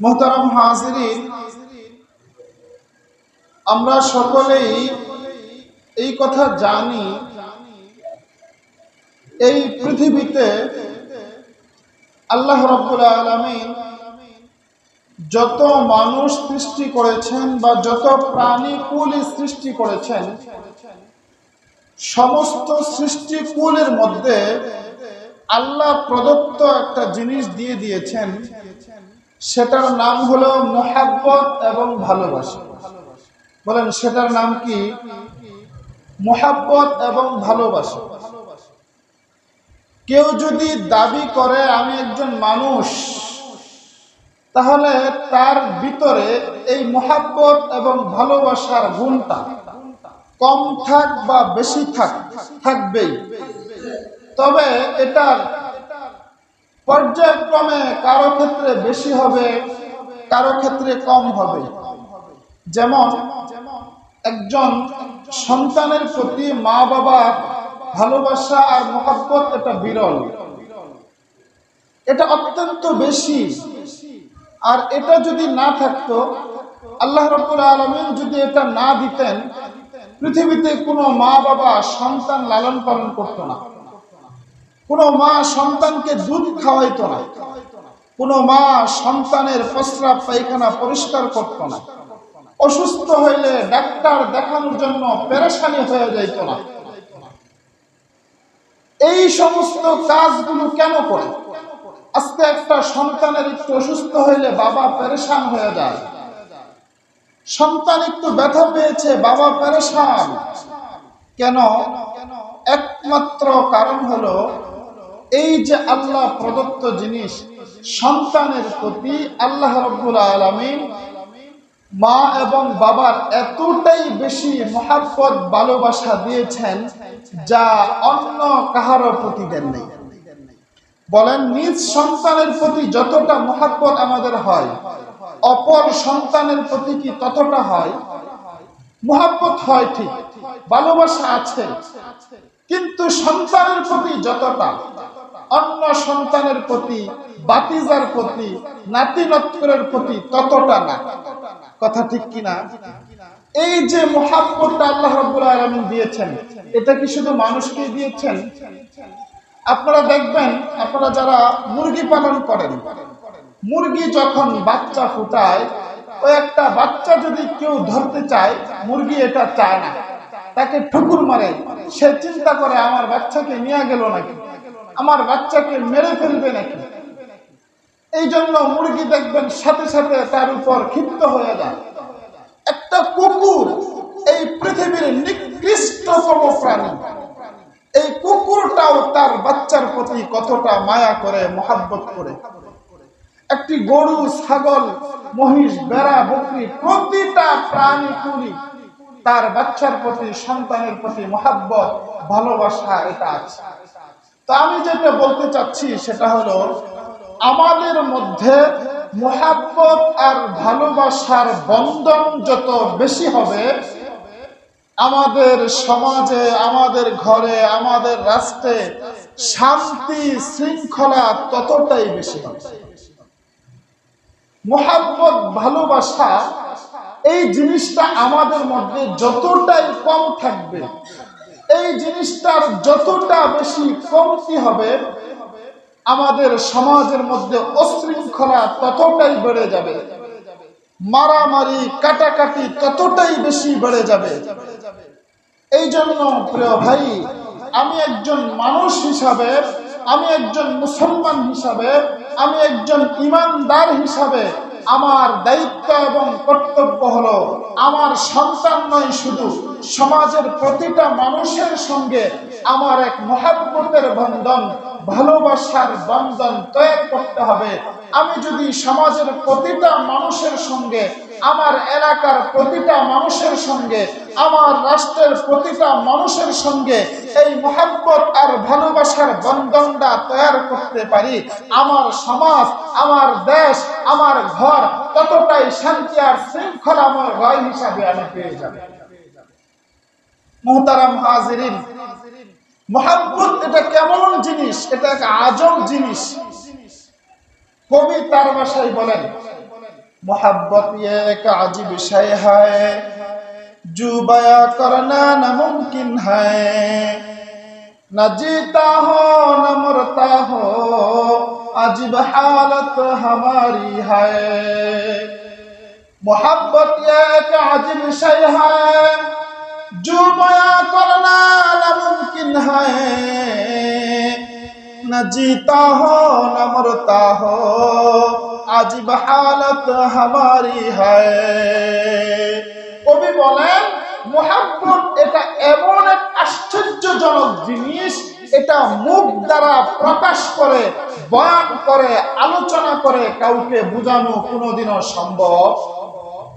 মোহতারাম হাজিরিন, আমরা সকলেই এই কথা জানি, এই পৃথিবীতে আল্লাহ রব্বুল আলমিন যত মানুষ সৃষ্টি করেছেন বা যত প্রাণী কুলই সৃষ্টি করেছেন, সমস্ত সৃষ্টিকুলের মধ্যে আল্লাহ প্রদত্ত একটা জিনিস দিয়ে দিয়েছেন। সেটার নাম হলো মোহাব্বত এবং ভালোবাসা। বলেন, সেটার নাম কি? মোহাব্বত এবং ভালোবাসা। কেউ যদি দাবি করে, আমি একজন মানুষ, তাহলে তার ভিতরে এই মোহাব্বত এবং ভালোবাসার গুণটা কম থাক বা বেশি থাক, থাকবেই। তবে এটার পর্যায়ক্রমে কারও ক্ষেত্রে বেশি হবে, কারও ক্ষেত্রে কম হবে। যেমন, একজন সন্তানের প্রতি মা বাবা ভালোবাসা আর মোহাব্বত এটা বিরল। এটা অত্যন্ত বেশি। আর এটা যদি না থাকতো, আল্লাহ রব্বুল আলমিন যদি এটা না দিতেন, পৃথিবীতে কোনো মা বাবা সন্তান লালন পালন করতো না। কোনো মা সন্তানকে দুধ খাওয়াইতো না। কোনো মা সন্তানের প্রস্রাব পায়খানা পরিষ্কার করত না। অসুস্থ হইলে ডাক্তার দেখানোর জন্য পেরেশানি হয়ে যাইত না। এই সমস্ত কাজগুলো কেন করে? আজকে একটা সন্তানের একটু অসুস্থ হইলে বাবা পেরেশান হয়ে যায়। সন্তান একটু ব্যথা পেয়েছে, বাবা পেরেশান। কেন? একমাত্র কারণ হলো এই যে আল্লাহ প্রদত্ত জিনিস, সন্তানের প্রতি আল্লাহ রব্বুল আলমিন মা এবং বাবার এতটাই বেশি মহাব্বত, ভালোবাসা দিয়েছেন যা অন্য কাহারও প্রতি দেন নেই। বলেন, নিজ সন্তানের প্রতি যতটা মহাব্বত আমাদের হয়, অপর সন্তানের প্রতি কি ততটা হয়? মহাব্বত হয় ঠিক, ভালোবাসা আছে, কিন্তু সন্তানের প্রতি যতটা অন্য সন্তানের প্রতি, বাতিজার প্রতি নাতি নত্করের প্রতি ততটা না। কথা ঠিক কিনা? এই যে মহাব্বতটা আল্লাহ রব্বুল আলমিন দিয়েছেন, এটা কি শুধু মানুষকে দিয়েছেন? আপনারা দেখবেন, আপনারা যারা মুরগি পালন করেন, মুরগি যখন বাচ্চা ফুটায়, ও একটা বাচ্চা যদি কেউ ধরতে চায়, মুরগি এটা চায় না। তাকে ঠুকুর মারে, সে চিন্তা করে, আমার বাচ্চাকে নিয়ে গেল নাকি? আমার বাচ্চাকে মেরে ফেলবে নাকি? এই জন্য মুরগি দেখবেন সাথে সাথে তার উপর ক্ষিপ্ত হয়ে যায়। একটা কুকুর এই পৃথিবীর নিকৃষ্টতম প্রাণী। এই কুকুরটাও তার বাচ্চার প্রতি কতটা মায়া করে, মহাব্বত করে। একটি গরু, ছাগল, মহিষ বেড়া বকরি, প্রতিটা প্রাণী কুলি তার বাচ্চার প্রতি, সন্তানের প্রতি মহাব্বত, ভালোবাসা, এটা আছে। তো আমি যেটা বলতে চাচ্ছি সেটা হলো, আমাদের মধ্যে মোহাব্বত আর ভালোবাসার বন্ধন যত বেশি হবে, আমাদের সমাজে, আমাদের ঘরে, আমাদের রাষ্ট্রে শান্তি শৃঙ্খলা ততটাই বেশি হবে। মোহাব্বত, ভালোবাসা, এই জিনিসটা আমাদের মধ্যে যতটাই কম থাকবে এই জিনিসটার যতটা বেশি কমতি হবে, আমাদের সমাজের মধ্যে অশৃঙ্খলা ততটাই বেড়ে যাবে। মারামারি, কাটাকাটি ততটাই বেশি বেড়ে যাবে। এই জন্য, প্রিয় ভাই, আমি একজন মানুষ হিসাবে, আমি একজন মুসলমান হিসাবে, আমি একজন ইমানদার হিসাবে আমার দায়িত্ব এবং কর্তব্য হলো আমার সন্তান নয় শুধু সমাজের প্রতিটা মানুষের সঙ্গে আমার এক মহাব্বতের বন্ধন, ভালোবাসার বন্ধন তৈরি করতে হবে। আমি যদি সমাজের প্রতিটা মানুষের সঙ্গে, আমার এলাকার প্রতিটা মানুষের সঙ্গে, আমার রাষ্ট্রের প্রতিটা মানুষের সঙ্গে এই মহাব্বত আর ভালোবাসার বন্ধনটা তৈরি করতে পারি, আমার সমাজ, আমার দেশ, আমার ঘর, ততটাই শান্তি আর শৃঙ্খলাময় হয় হিসাবে আমি পেয়ে যাব। মোহতারাম হাজিরিন। না মুমকিন হায়। হো, না মরতা হো, আজিব হালত হামারি হায়। মোহাব্বত এক আজিব বিষয় হায় है न जीता हो न मरता हो अजीब हालत हमारी है কবি বলেন মোহাম্মদ এটা এমন এক আশ্চর্যজনক জিনিস এটা মুখ দ্বারা প্রকাশ করে বয়ান করে আলোচনা করে কাউকে বোঝানো কোনোদিনও সম্ভব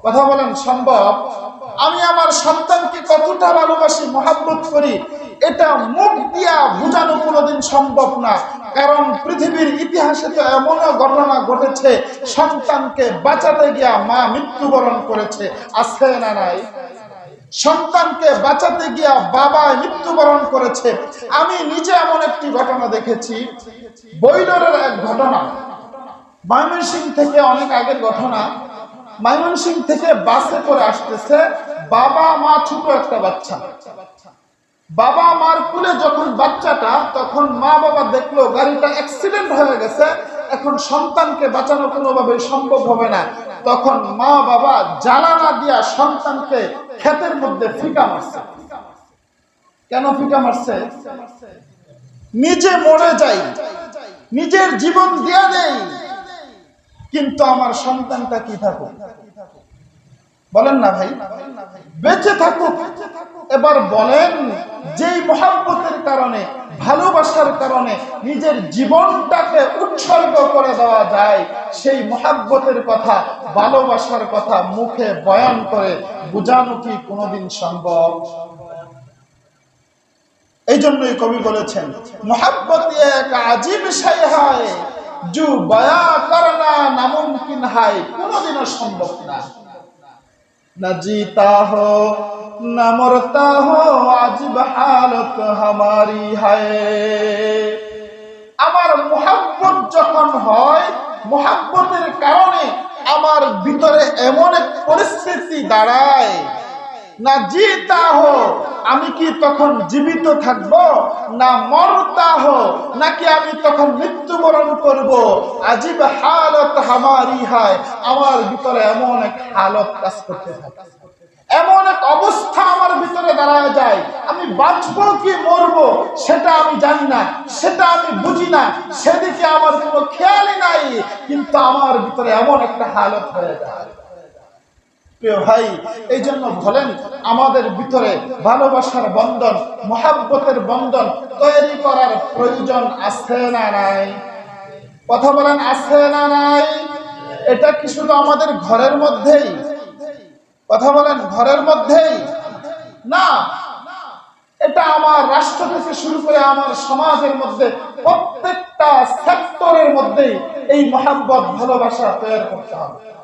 কথা বলেন সম্ভব আমি আমার সন্তানকে কতটা ভালোবাসি মহাব্বত করি এটা মুখ দিয়া বোঝানো কোনোদিন সম্ভব না। কারণ পৃথিবীর ইতিহাসে তো এমনও ঘটনা ঘটেছে, সন্তানকে বাঁচাতে গিয়া মা মৃত্যুবরণ করেছে। আছে না নাই? সন্তানকে বাঁচাতে গিয়া বাবা মৃত্যুবরণ করেছে। আমি নিজে এমন একটি ঘটনা দেখেছি। বৈলরের এক ঘটনা। ময়মনসিং থেকে অনেক আগের ঘটনা। ময়মনসিং থেকে বাসে করে আসতেছে বাবা মা ছোট একটা বাচ্চা। বাবা মার কুলে যখন বাচ্চাটা, তখন মা বাবা দেখল গাড়িটা অ্যাক্সিডেন্ট হয়ে গেছে, এখন সন্তানকে বাঁচানো কোনোভাবে সম্ভব হবে না। তখন মা বাবা জ্বালানা দিয়া সন্তানকে ক্ষেতের মধ্যে ফিকা মারছে। কেন ফিকা মারছে? নিজে মরে যাই, নিজের জীবন দিয়া দেই। কিন্তু আমার সন্তানটা কি থাকুক? বলেন না ভাই। বেঁচে থাকুক। এবার বলেন, যেই মহাব্বতের কারণে, ভালোবাসার কারণে নিজের জীবনটাকে উৎসর্গ করে দেওয়া যায়, সেই মহাব্বতের কথা, ভালোবাসার কথা মুখে বয়ান করে বোঝানো কি কোনোদিন সম্ভব? এই জন্যই কবি বলেছেন, মোহাব্বত এক আজীব সাই হয় জু বয়া করনা নামুমকিন হয়, কোনোদিনও সম্ভব না। আমার মোহাব্বত যখন হয় মোহাব্বতের কারণে আমার ভিতরে এমন এক পরিস্থিতি দাঁড়ায়। না জিতা হো আমি কি তখন জীবিত থাকব? না মরতা হো নাকি আমি তখন মৃত্যুবরণ করব? আজীব হালত হামারি হয়, আমার ভিতরে এমন এক হালত কাজ করতে থাকে। এমন এক অবস্থা আমার ভিতরে দাঁড়ায় যায়। আমি বাঁচবো কি মরবো, সেটা আমি জানি না, সেটা আমি বুঝি না, সেদিকে আমার কোনো খেয়ালই নাই, কিন্তু আমার ভিতরে এমন একটা হালত হয়ে যায়। ভাই, এই জন্য বলেন, আমাদের ভিতরে ভালোবাসার বন্ধন, মহাব্বতের বন্ধন তৈরি করার প্রয়োজন আছে না নাই? কথা বলেন, আছে না নাই? এটা কি শুধু আমাদের ঘরের মধ্যেই? কথা বলেন, ঘরের মধ্যেই? না। এটা আমার রাষ্ট্র থেকে শুরু করে আমার সমাজের মধ্যে, প্রত্যেকটা সেক্টরের মধ্যেই এই মহাব্বত, ভালোবাসা তৈরি করতে হবে।